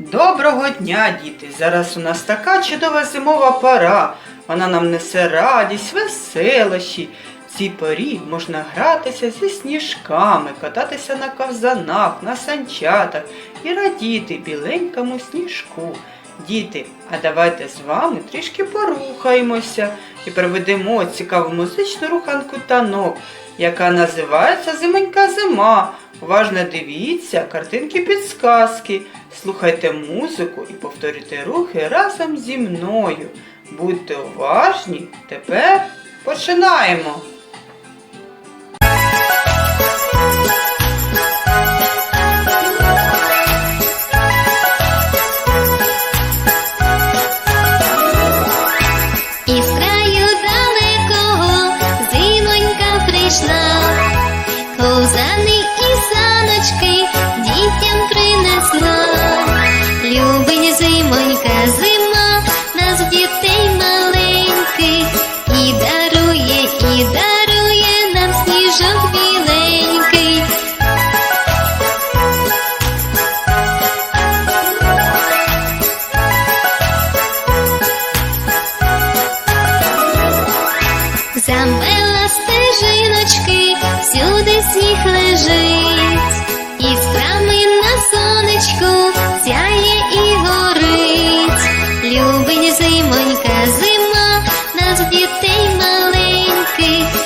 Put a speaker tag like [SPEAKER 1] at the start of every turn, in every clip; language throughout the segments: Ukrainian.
[SPEAKER 1] Доброго дня, діти! Зараз у нас така чудова зимова пора. Вона нам несе радість, веселощі. В цій порі можна гратися зі сніжками, кататися на ковзанах, на санчатах і радіти біленькому сніжку. Діти, а давайте з вами трішки порухаємося і проведемо цікаву музичну руханку танок, яка називається Зимонька зима. Уважно дивіться картинки підсказки, слухайте музику і повторюйте рухи разом зі мною. Будьте уважні, тепер починаємо.
[SPEAKER 2] Ковзани і лежить, іскрами на сонечку сяє і горить. Любить зимонька зима, нас дітей маленьких,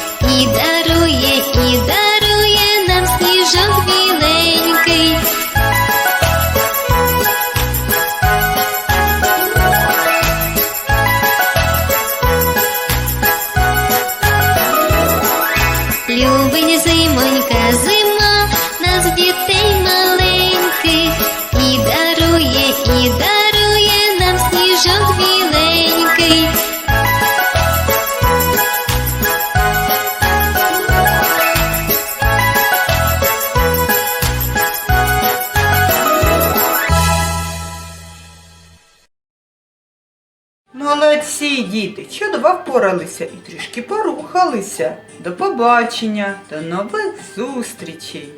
[SPEAKER 1] Молодці, діти, чудово впоралися і трішки порухалися. До побачення, до нових зустрічей!